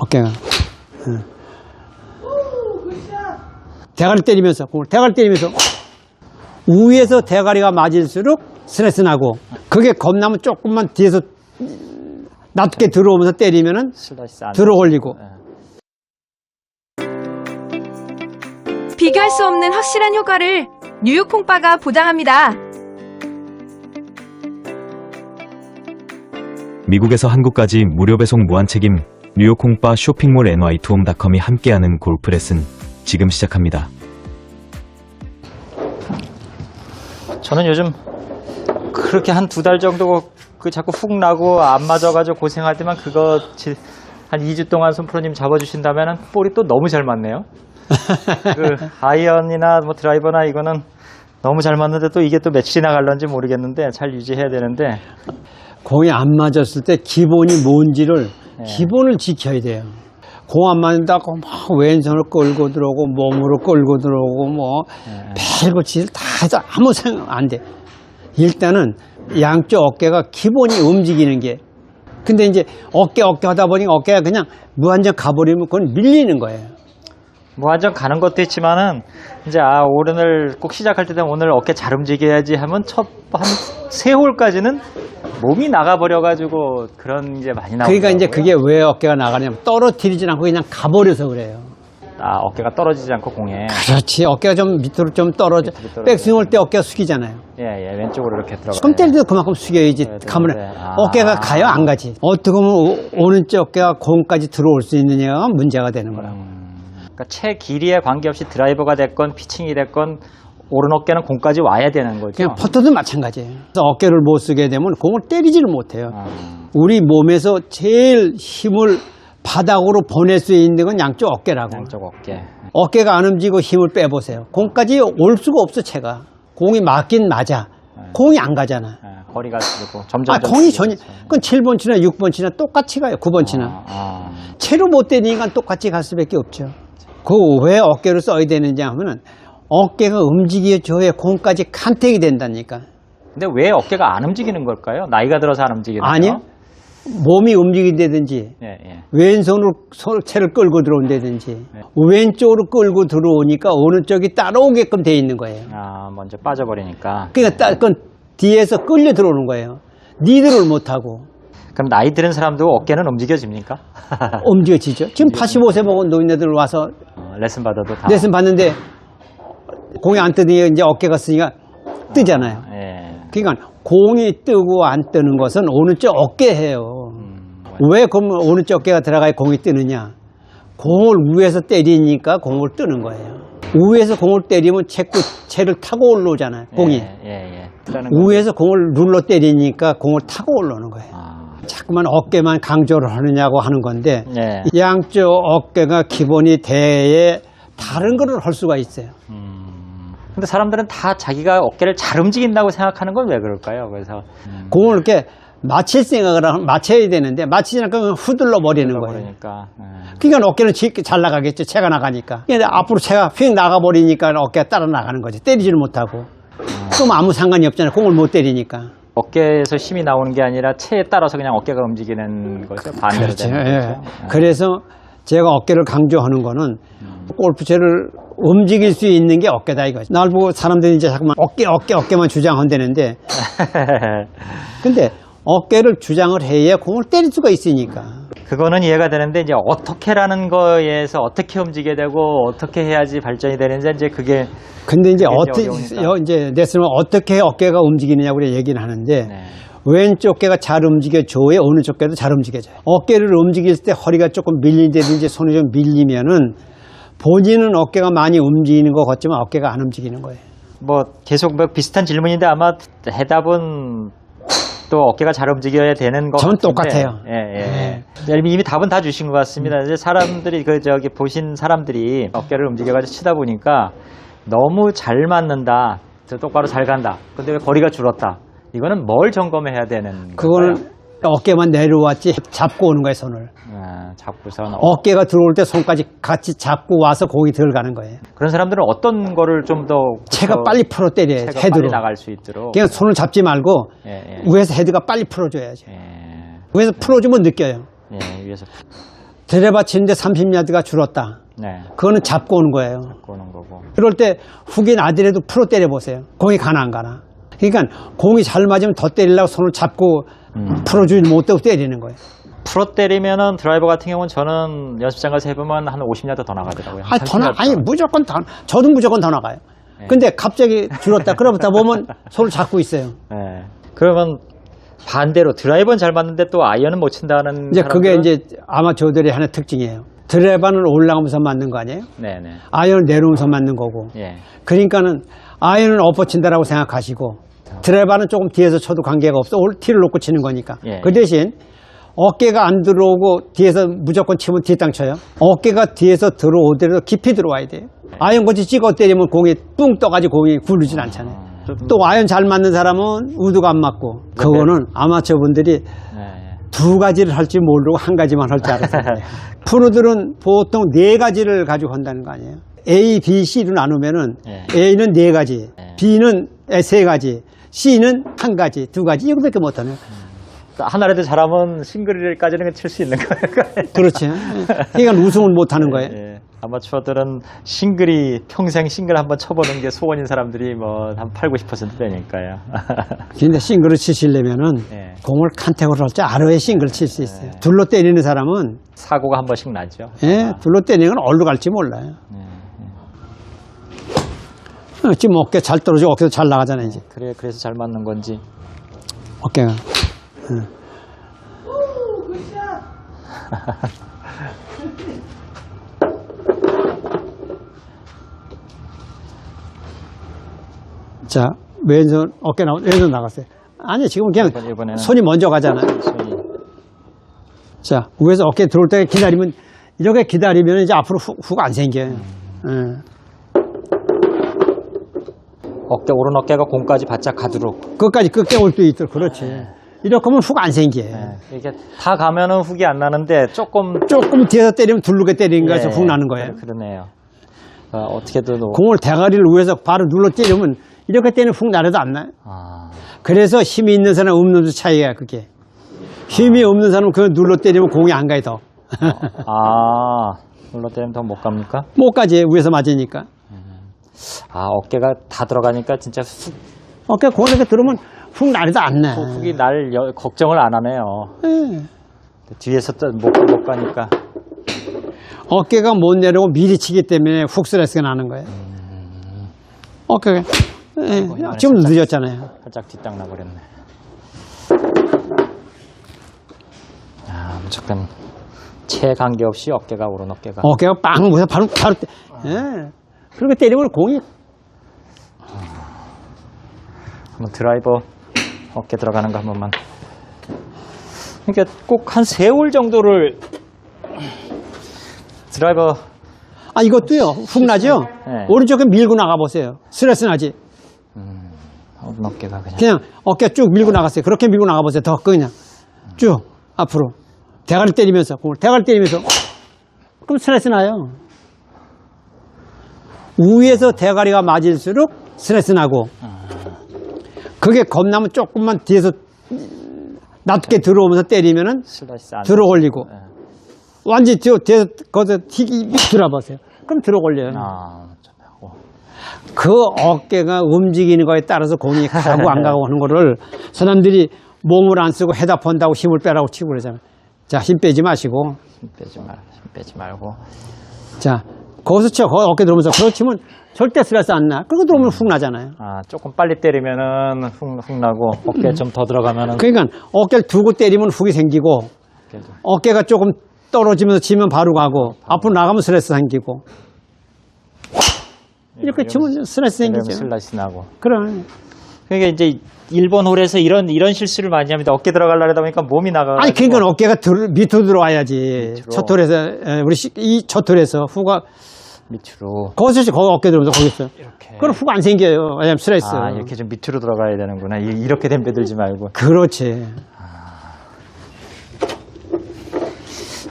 어깨가. 응. 대가리 때리면서, 공을 대가리 때리면서 우에서 대가리가 맞을수록 스트레스 나고 그게 겁나면 조금만 뒤에서 낮게 들어오면서 때리면은 들어 올리고 비교할 수 없는 확실한 효과를 뉴욕 콩바가 보장합니다. 미국에서 한국까지 무료 배송 무한 책임 뉴욕 콩바 쇼핑몰 NY 투움닷컴이 함께하는 골프 레슨 지금 시작합니다. 저는 요즘 그렇게 한 두 달 정도 그 자꾸 훅 나고 안 맞아가지고 고생할 때만 그거 지- 한 2주 동안 손프로님 잡아주신다면 볼이 또 너무 잘 맞네요. 그 아이언이나 뭐 드라이버나 이거는 너무 잘 맞는데 또 이게 또 며칠이나 갈런지 모르겠는데 잘 유지해야 되는데 공이 안 맞았을 때 기본이 뭔지를 네. 기본을 지켜야 돼요. 공 안 맞는다고 막 왼손을 끌고 들어오고 몸으로 끌고 들어오고 뭐 네. 별거 짓을 다 해도 아무 생각 안 돼. 일단은 양쪽 어깨가 기본이 움직이는 게 근데 이제 어깨 어깨 하다 보니 어깨가 그냥 무한정 가버리면 그건 밀리는 거예요. 뭐 완전 가는 것도 있지만은 이제 아 오늘 꼭 시작할 때 되면 오늘 어깨 잘 움직여야지 하면 첫 한 세 홀까지는 몸이 나가버려 가지고 그런 이제 많이 나오고 그러니까 이제 그게 왜 어깨가 나가냐면 떨어뜨리진 않고 그냥 가버려서 그래요. 아 어깨가 떨어지지 않고 공에 그렇지. 어깨가 좀 밑으로 좀 떨어져. 밑으로 떨어져요. 백스윙 할때 어깨가 숙이잖아요. 예예 왼쪽으로 이렇게 들어가 손 때릴 때도 그만큼 숙여야지. 그래야 가면 되는데. 아. 어깨가 가요? 안 가지? 어떻게 보면 오- 오른쪽 어깨가 공까지 들어올 수 있느냐가 문제가 되는 거라고. 그러니까 채 길이에 관계없이 드라이버가 됐건 피칭이 됐건 오른 어깨는 공까지 와야 되는 거죠. 그냥 퍼터도 마찬가지예요. 어깨를 못 쓰게 되면 공을 때리지를 못해요. 아, 우리 몸에서 제일 힘을 바닥으로 보낼 수 있는 건 양쪽 어깨라고. 양쪽 어깨. 어깨가 안 움직이고 힘을 빼보세요. 공까지 올 수가 없어, 채가. 공이 맞긴 맞아. 공이 안 가잖아. 예, 거리가 그리고 점점 아, 공이 전혀, 그건 7번 치나 6번 치나 똑같이 가요. 9번 치나. 아, 아. 채로 못 때리니까 똑같이 갈 수밖에 없죠. 그 왜 어깨를 써야 되는지 하면은 어깨가 움직여줘야 공까지 간택이 된다니까. 근데 왜 어깨가 안 움직이는 걸까요? 나이가 들어서 안 움직이나요? 아니요. 몸이 움직인다든지 예, 예. 왼손으로 손- 채를 끌고 들어온다든지 네. 왼쪽으로 끌고 들어오니까 어느 쪽이 따라오게끔 돼 있는 거예요. 아, 먼저 빠져버리니까. 그러니까 따, 그건 뒤에서 끌려 들어오는 거예요. 니들을 못하고 그럼 나이 들은 사람도 어깨는 움직여집니까? 움직여지죠. 지금 85세 먹은 노인네들 와서 어, 레슨 받아도 다. 레슨 받는데 공이 안 뜨니 이제 어깨가 쓰니까 뜨잖아요. 예. 그러니까 공이 뜨고 안 뜨는 것은 오른쪽 어깨예요. 음, 왜 그러면 오른쪽 어깨가 들어가야 공이 뜨느냐? 공을 위에서 때리니까 공을 뜨는 거예요. 위에서 공을 때리면 채구, 채를 타고 올라오잖아요. 공이. 예, 예, 예. 위에서 공을 눌러 때리니까 공을 타고 올라오는 거예요. 아, 자꾸만 어깨만 강조를 하느냐고 하는 건데 예. 양쪽 어깨가 기본이 돼야 다른 거를 할 수가 있어요. 근데 사람들은 다 자기가 어깨를 잘 움직인다고 생각하는 건 왜 그럴까요? 그래서 공을 이렇게 맞힐 생각을 하면 맞춰야 되는데 맞히지 않으면 후들러 버리는 거예요. 그러니까 예. 그러니까 어깨는 지- 잘 나가겠죠. 채가 나가니까. 근데 앞으로 채가 휙 나가 버리니까 어깨가 따라 나가는 거지. 때리지를 못하고. 그럼 아무 상관이 없잖아요. 공을 못 때리니까. 어깨에서 힘이 나오는 게 아니라 체에 따라서 그냥 어깨가 움직이는 거죠. 반대로 그렇죠. 되는 예. 거죠. 그래서 제가 어깨를 강조하는 거는 골프채를 움직일 수 있는 게 어깨다 이거지. 날 보고 사람들이 이제 자꾸만 어깨, 어깨, 어깨만 주장한다는데 근데 어깨를 주장을 해야 공을 때릴 수가 있으니까. 그거는 이해가 되는데 이제 어떻게라는 거에서 어떻게 움직여야 되고 어떻게 해야지 발전이 되는지 이제 그게 근데 이제 어떻게 이제 레슨을 어떻게 어깨가 움직이느냐고 그래 얘기는 하는데 네. 왼쪽 어깨가 잘 움직여줘야 어느 쪽 어깨도 잘 움직여져요. 어깨를 움직일 때 허리가 조금 밀린다든지 손이 좀 밀리면은 본인은 어깨가 많이 움직이는 것 같지만 어깨가 안 움직이는 거예요. 뭐 계속 뭐 비슷한 질문인데 아마 해답은 또 어깨가 잘 움직여야 되는 것전 같은데. 똑같아요. 예, 예. 네. 이미, 이미 답은 다 주신 것 같습니다. 이제 사람들이 그 저기 보신 사람들이 어깨를 움직여가지고 치다 보니까 너무 잘 맞는다, 저 똑바로 잘 간다. 근데 왜 거리가 줄었다? 이거는 뭘 점검해야 되는 그거는? 어깨만 내려왔지 잡고 오는 거예요 손을. 아, 잡고선 어. 어깨가 들어올 때 손까지 같이 잡고 와서 공이 들어가는 거예요. 그런 사람들은 어떤 거를 좀더 채가 빨리 풀어 때려야 채가 헤드로. 빨리 나갈 수 있도록 그냥 손을 잡지 말고 예, 예. 위에서 헤드가 빨리 풀어줘야지. 예, 위에서 풀어주면 느껴요. 예, 위에서 드레바 치는데 30야드가 줄었다. 네. 그거는 잡고 오는 거예요. 꼬는 거고. 그럴 때 훅이 나더라도 프로 때려보세요. 공이 가나 안 가나. 그러니까 공이 잘 맞으면 더 때리려고 손을 잡고 음. 풀어주지 못하고 때리는 거예요. 프로 때리면은 드라이버 같은 경우는 저는 연습장 가서 해보면 한 50야드 더 나가더라고요. 아, 더 나, 30야드 아니, 무조건 더, 저도 무조건 더 나가요. 네. 근데 갑자기 줄었다. 그러다 보면 손을 잡고 있어요. 네. 그러면 반대로 드라이버는 잘 맞는데 또 아이언은 못 친다는 이제 그게 이제 아마추어들의 하나의 특징이에요. 드레바는 올라가면서 맞는 거 아니에요? 네네. 아이언은 내려오면서 맞는 거고. 예. 그러니까는 아이언은 엎어친다라고 생각하시고 드레바는 조금 뒤에서 쳐도 관계가 없어. 올 티를 놓고 치는 거니까. 예. 그 대신 어깨가 안 들어오고 뒤에서 무조건 치면 뒷땅 쳐요. 어깨가 뒤에서 들어오더라도 깊이 들어와야 돼요. 아이언 거치 찍어 때리면 공이 뿡 떠가지고 공이 굴르진 않잖아요. 또 아이언 잘 맞는 사람은 우드가 안 맞고 그거는 아마추어 분들이 네. 두 가지를 할줄 모르고 한 가지만 할 줄 알았어요. 프로들은 보통 네 가지를 가지고 한다는 거 아니에요. A, B, C로 나누면은 예. A는 네 가지, 예. B는 세 가지, C는 한 가지, 두 가지 이거밖에. 그러니까 하나라도 잘하면 싱글까지는 칠 수 있는 거예요. 그렇지. 그러니까 우승을 못하는 거예요. 예. 아마추어들은 싱글이 평생 싱글 한번 쳐보는 게 소원인 사람들이 뭐 한 8, 90% 되니까요. 근데 싱글을 치시려면은 예. 공을 컨택으로 할줄 알아야 싱글 칠 수 있어요. 둘로 때리는 사람은 사고가 한 번씩 나죠. 예, 둘로 때리는 건 어디로 갈지 몰라요. 어, 지금 어깨 잘 떨어지고 어깨도 잘 나가잖아요, 이제. 그래 그래서 잘 맞는 건지. 어깨가. 자, 왼손 어깨 나 왼손 나갔어요. 아니 지금 그냥 이번- 이번에는- 손이 먼저 가잖아요. 손이 자, 위에서 어깨 들어올 때 기다리면 이렇게 기다리면 이제 앞으로 훅 안 생겨요. 예. 어깨 오른 어깨가 공까지 바짝 가도록. 끝까지 끝에 올 수 있도록 그렇지. 이렇게 하면 훅 안 생겨요. 예. 이게 다 가면은 훅이 안 나는데 조금 조금 뒤에서 때리면 둘르게 때리는 거에서 예, 훅 나는 거예요. 그러- 그러네요. 어, 어떻게든 뭐- 공을 대가리를 위에서 바로 눌러 때리면 이렇게 때리면 훅 나려도 안 나요. 아, 그래서 힘이 있는 사람 없는 사람 차이야 그게. 힘이 없는 사람은 그거 눌러 때리면 공이 안 가요 더. 아, 눌러 때리면 더 못 갑니까? 못 가지 위에서 맞으니까. 아, 어깨가 다 들어가니까 진짜 훅, 어깨 이렇게 들으면 훅 나려도 안 나. 훅이 날 여- 걱정을 안 하네요. 예. 뒤에서 또 못, 못 가니까. 어깨가 못 내려오고 미리 치기 때문에 훅 스트레스가 나는 거예요. 어깨가 예. 이번에 지금 늦었잖아요. 살짝 뒷땅 나버렸네. 아, 무조건 체 관계없이 어깨가 오른 어깨가. 어깨가 빵 모서 바로 바로 때. 예. 그렇게 때리면 공이 한번 드라이버 어깨 들어가는 거 한 번만. 그러니까 꼭 한세올 정도를 드라이버 아 이것도요 훅 나죠. 네. 오른쪽에 밀고 나가 보세요. 스트레스 나지. 오른 어깨가 그냥 그냥 어깨 쭉 밀고 나갔어요. 그렇게 밀고 나가 보세요. 더 그냥 쭉 앞으로 대가리 때리면서 공을 대가리 때리면서 그럼 스트레스 나요. 위에서 대가리가 맞을수록 스트레스 나고 그게 겁나면 조금만 뒤에서 낮게 들어오면서 때리면은 들어 올리고 네. 완전히 뒤에 뒤에서 거기서 튀기 들어보세요. 그럼 들어 올려요. 아. 그 어깨가 움직이는 거에 따라서 공이 가고 안 가고 하는 거를 사람들이 몸을 안 쓰고 해다 본다고 힘을 빼라고 치고 그러잖아요. 자, 힘 빼지 마시고. 힘 빼지 말, 힘 빼지 말고. 자, 거기서 쳐. 거기 어깨 들어오면서. 그렇 치면 절대 스트레스 안 나. 그러고 들어오면 훅 나잖아요. 아, 조금 빨리 때리면은 훅, 훅 나고 어깨 좀 더 들어가면은 그러니까 어깨를 두고 때리면 훅이 생기고 어깨 좀- 어깨가 조금 떨어지면서 치면 바로 가고 앞으로 나가면 스트레스 생기고 이렇게 치면 스트레스 생기죠. 슬라이스 나고. 그럼. 그러니까 이제 일본 홀에서 이런 이런 실수를 많이 합니다. 어깨 들어가려다 보니까 몸이 나가. 아니 그러니까 어깨가 들, 밑으로 들어와야지. 밑으로. 첫 톨에서 에, 우리 시- 이첫 톨에서 후가 밑으로 거기서 거기 어깨 들어오면서 거기서. 이렇게. 그럼 후가 안 생겨요. 왜냐면 스트레스. 아, 이렇게 좀 밑으로 들어가야 되는구나. 이- 이렇게 덤벼들지 말고. 그렇지.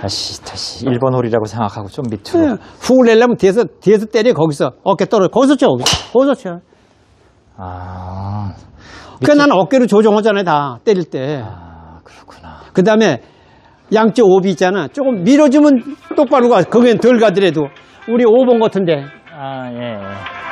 다시 다시 일본 홀이라고 생각하고 좀 밑으로. 예, 훅을 내려면 뒤에서 뒤에서 때려 거기서 어깨 떨어. 거기서 쳐. 거기서 쳐. 아, 그러니까 나는 어깨로 조정하잖아요. 다 때릴 때. 아 그렇구나. 그 다음에 양쪽 오비 있잖아. 조금 밀어주면 똑바로 가. 거기는 덜 가더라도. 우리 5번 같은데. 아, 예. 예.